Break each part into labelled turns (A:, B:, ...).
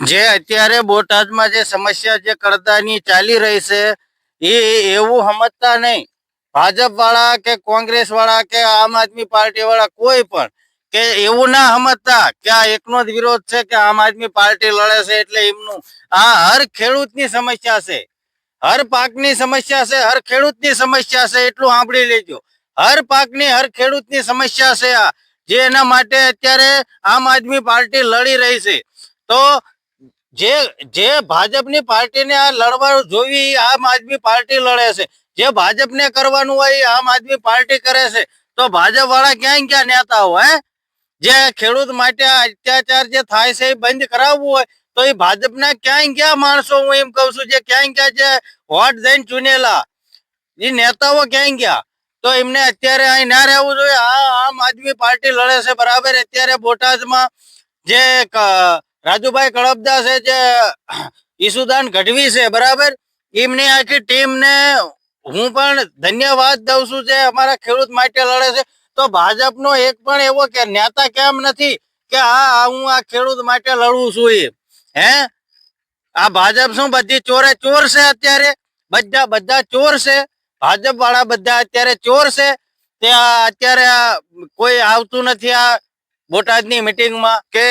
A: જે અત્યારે બોટાદમાં જે સમસ્યા જે કરતાની ચાલી રહી છે, એ એવું સમજતા નહીં. ભાજપ વાળા કે કોંગ્રેસ વાળા કે આમ આદમી પાર્ટી વાળા કોઈ પણ કે એવું ના સમજતા કે આ એકનો જ વિરોધ છે કે આમ આદમી પાર્ટી લડે છે એટલે એમનું આ હર ખેડૂતની સમસ્યા છે. હર પાકની સમસ્યા છે, હર ખેડૂતની સમસ્યા છે, એટલું સાંભળી લેજો. હર પાકની, હર ખેડૂતની સમસ્યા છે આ. જે એના માટે અત્યારે આમ આદમી પાર્ટી લડી રહી છે. તો જે જે ભાજપની પાર્ટીને આ લડવા જોવી આમ આદમી પાર્ટી લડે છે. જે ભાજપને કરવાનું હોય આમ આદમી પાર્ટી કરે છે. તો ભાજપ વાળા ક્યાંય ક્યાં નેતા હોય, હે? જે ખેડૂત માટે અત્યાચાર જે થાય છે એ બંધ કરાવવું હોય, તો એ ભાજપના ક્યાંય ક્યાં માણસો, હું એમ કઉ છું, જે ક્યાંય ક્યાં જે વોટ જઈને ચૂનેલા, એ નેતાઓ ક્યાંય ગયા તો એમને અત્યારે અહીં ના રહેવું જોઈએ. આ આમ આદમી પાર્ટી લડે છે, બરાબર? અત્યારે બોટાદમાં જે રાજુભાઈ કળપદા છે જે ઈસુદાન ગઢવી છે, બરાબર? એમની આખી ટીમને હું પણ ધન્યવાદ દઉં છું જે અમારા ખેડૂત માટે લડે છે. તો ભાજપનો એક પણ એવો કે નેતા કેમ નથી કે હા, હું આ ખેડૂત માટે લડું છું એ હે? આ ભાજપ શું બધી ચોરે ચોર છે અત્યારે? બધા બધા ચોર છે. ભાજપ વાળા બધા અત્યારે ચોર છે. તે અત્યારે કોઈ આવતું નથી આ બોટાદની મિટિંગમાં કે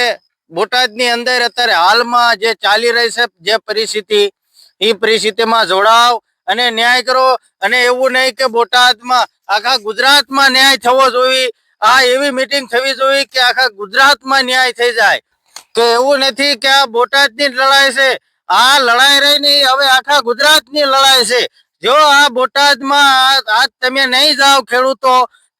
A: બોટાદની અંદર અત્યારે હાલમાં જે ચાલી રહી છે જે પરિસ્થિતિ, એ પરિસ્થિતિમાં જોડાવ અને ન્યાય કરો. અને એવું નહીં કે બોટાદમાં આખા ગુજરાતમાં ન્યાય થવો જોઈએ. આ એવી મિટિંગ થવી જોઈએ કે આખા ગુજરાતમાં ન્યાય થઈ જાય. તો એવું નથી કે આ બોટાદની લડાઈ છે. આ લડાઈ રહી નહીં, હવે આખા ગુજરાતની લડાઈ છે. જો આ બોટાદમાં આજ તમે નહીં જાઓ ખેડૂતો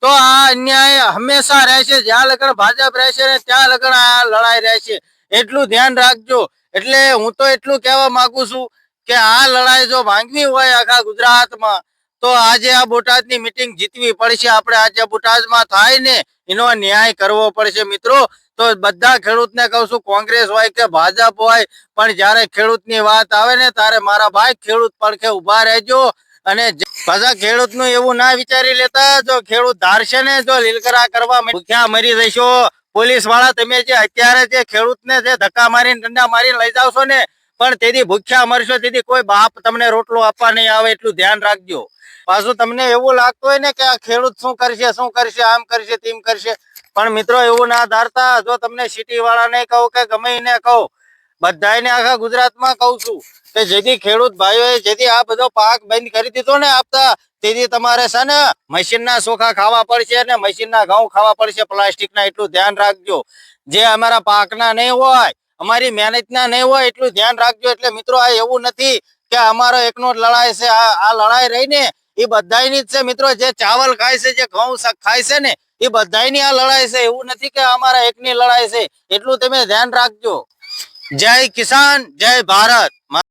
A: તો આ અન્યાય હંમેશા રહેશે જ્યાં લગણ ભાજપ રહેશે ને ત્યાં લગણ આ લડાઈ રહેશે એટલું ધ્યાન રાખજો. એટલે હું તો એટલું કહેવા માંગુ છું કે આ લડાઈ જો ભાંગવી હોય આખા ગુજરાતમાં, તો આજે આ બોટાદની મિટિંગ જીતવી પડશે. આપણે આજે બોટાદમાં થાય ને એનો ન્યાય કરવો પડશે મિત્રો. તો બધા ખેડૂતને કહું છું, કોંગ્રેસ હોય કે ભાજપ હોય, પણ જ્યારે ખેડૂતની વાત આવે ને, ત્યારે મારા ભાઈ ખેડૂત પડખે ઊભા રહેજો અને જે- ખેડૂતનું એવું ના વિચારી લેતા જો ખેડૂત ધારશે ને, જો લીલકરા કરવા ભૂખ્યા મરી જશો પોલીસવાળા તમે જે અત્યારે જે ખેડૂતને જે ધક્કા મારીને ડંડા મારીને લઈ જાવશો ને, પણ તેથી ભૂખ્યા મરશો, તેથી કોઈ બાપ તમને રોટલો આપવા નહીં આવે, એટલું ધ્યાન રાખજો. પાછું તમને એવું લાગતું હોય ને કે આ ખેડૂત શું કરશે શું કરશે, આમ કરશે, તેમ કરશે. પણ મિત્રો એવું ના ધારતા, જો તમને સિટી વાળા ને કહું કે ગમે ને કહું બધાને આખા ગુજરાતમાં કહું છું કે જેથી ખેડૂત ભાઈઓએ જેથી આ બધો પાક બંધ કરી દીધો ને આપતા, તેથી તમારે છે ને મશીનના ચોખા ખાવા પડશે અને મશીનના ઘઉં ખાવા પડશે. પ્લાસ્ટિકના એટલું ધ્યાન રાખજો. જે અમારા પાકના નહીં હોય, અમારી મહેનતના નહીં હોય, એટલું ધ્યાન રાખજો. એટલે મિત્રો, આ એવું નથી કે અમારો એકનો જ લડાઈ છે. આ લડાઈ રહી ને એ બધાની જ છે. મિત્રો, જે ચાવલ ખાય છે, જે ઘઉં ખાય છે ને, એ બધાની આ લડાઈ છે. એવું નથી કે અમારા એકની લડાઈ છે. એટલું તમે ધ્યાન રાખજો. જય કિસાન જય ભારત.